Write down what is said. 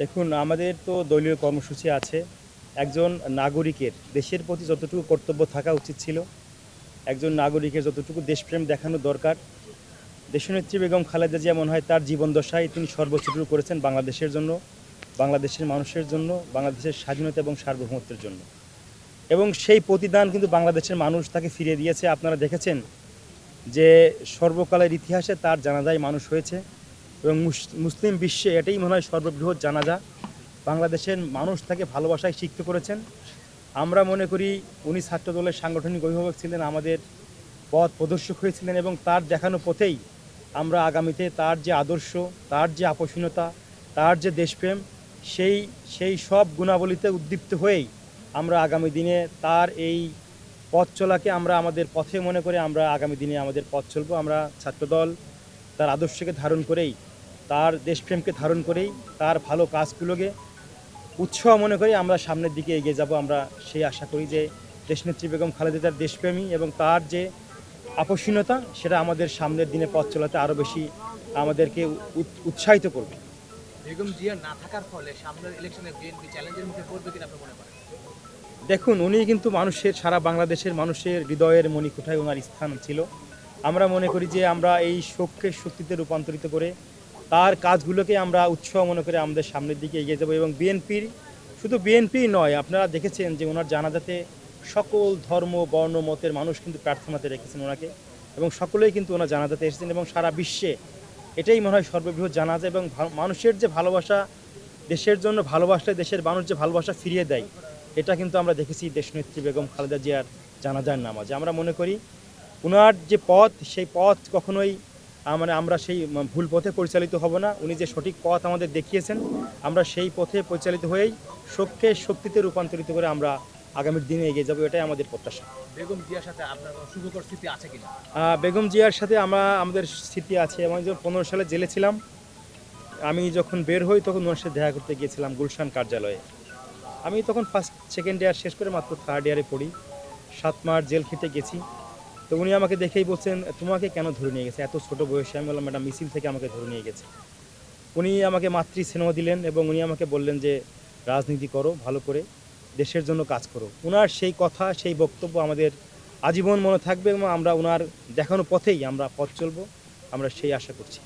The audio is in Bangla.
দেখুন, আমাদের তো দলীয় কর্মসূচি আছে। একজন নাগরিকের, দেশের প্রতি যতটুকু কর্তব্য থাকা উচিত ছিল, একজন নাগরিকের যতটুকু দেশপ্রেম দেখানো দরকার। দেশনেত্রী বেগম খালেদা জিয়া মনে হয় তার জীবন দশায় তিনি সর্বোচ্চটুকু করেছেন বাংলাদেশের জন্য, বাংলাদেশের মানুষের জন্য, বাংলাদেশের স্বাধীনতা এবং সার্বভৌমত্বের জন্য। এবং সেই প্রতিদান কিন্তু বাংলাদেশের মানুষ তাকে ফিরিয়ে দিয়েছে। আপনারা দেখেছেন যে সর্বকালের ইতিহাসে তার জানাজায় মানুষ হয়েছে। এবং মুস- মুসলিম বিশ্বে এটাই মনে হয় সর্ববৃহৎ জানাজা। বাংলাদেশের মানুষ তাকে ভালোবাসায় শিখতে করেছেন। আমরা মনে করি উনি ছাত্রদলের সাংগঠনিক অভিভাবক ছিলেন, আমাদের পথ প্রদর্শক হয়েছিলেন এবং তার দেখানো পথেই আমরা আগামীতে তার যে আদর্শ, তার যে আপোষহীনতা তার যে দেশপ্রেম, সেই সেই সব গুণাবলীতে উদ্দীপ্ত হয়েই আমরা আগামী দিনে তার এই পথ চলাকে আমরা আমাদের পথে মনে করে আমরা আগামী দিনে আমাদের পথ চলবো। আমরা ছাত্রদল তার আদর্শকে ধারণ করেই তার দেশপ্রেমকে ধারণ করেই তার ভালো কাজগুলোকে উৎসাহ মনে করি আমরা সামনের দিকে এগিয়ে যাব। আমরা সেই আশা করি যে দেশনেত্রী বেগম খালেদা তার দেশপ্রেমী এবং তার যে আপোষহীনতা সেটা আমাদের সামনের দিনে পথ চলাতে আরও বেশি আমাদেরকে উৎসাহিত করবে। বেগম জিয়া না থাকার ফলে সামনের ইলেকশনে বিএনপি চ্যালেঞ্জের মুখে পড়বে কিনা আপনি মনে করেন? দেখুন উনি কিন্তু মানুষের সারা বাংলাদেশের মানুষের হৃদয়ের মণিকোঠায় ওনার স্থান ছিল। আমরা মনে করি যে আমরা এই শোককে শক্তিতে রূপান্তরিত করে তার কাজগুলোকে আমরা উৎসাহ মনে করে আমাদের সামনের দিকে এগিয়ে যাব এবং বিএনপির, শুধু বিএনপি নয়, আপনারা দেখেছেন যে ওনার জানাজাতে সকল ধর্ম, বর্ণ, মতের মানুষ কিন্তু প্রার্থনাতে রেখেছেন ওনাকে এবং সকলেই কিন্তু ওনার জানাজাতে এসেছেন এবং সারা বিশ্বে এটাই মনে হয় সর্ববৃহৎ জানাজা এবং মানুষের যে ভালোবাসা, দেশের জন্য ভালোবাসলে দেশের মানুষ যে ভালোবাসা ফিরিয়ে দেয়, এটা কিন্তু আমরা দেখেছি দেশনেত্রী বেগম খালেদা জিয়ার জানাজার নামাজে। আমরা মনে করি ওনার যে পথ, সেই পথ কখনোই মানে আমরা সেই ভুল পথে পরিচালিত হব না। উনি যে সঠিক পথ আমাদের দেখিয়েছেন আমরা সেই পথে পরিচালিত হয়েই শোককে শক্তিতে রূপান্তরিত করে আমরা আগামীর দিনে এগিয়ে যাব এটাই আমাদের প্রত্যাশা। বেগম জিয়ার সাথে আপনার সুখকর স্মৃতি আছে কিনা? বেগম জিয়ার সাথে আমরা আমাদের স্মৃতি আছে। আমি যখন পনেরো সালে জেলে ছিলাম আমি যখন বের হই তখন ওনার সাথে দেখা করতে গিয়েছিলাম গুলশান কার্যালয়ে। আমি তখন ফার্স্ট সেকেন্ড ইয়ার শেষ করে মাত্র থার্ড ইয়ারে পড়ি। সাত মাস জেল খেতে গেছি। তো উনি আমাকে দেখেই বলছেন, তোমাকে কেন ধরে নিয়ে গেছে? এত ছোট বয়সে? আমি বললাম একটা মিছিল থেকে আমাকে ধরে নিয়ে গেছে। উনি আমাকে মাতৃ স্নেহ দিলেন এবং উনি আমাকে বললেন যে, রাজনীতি করো, ভালো করে দেশের জন্য কাজ করো। ওনার সেই কথা, সেই বক্তব্য আমাদের আজীবন মনে থাকবে এবং আমরা ওনার দেখানো পথেই আমরা পথ চলবো। আমরা সেই আশা করছি।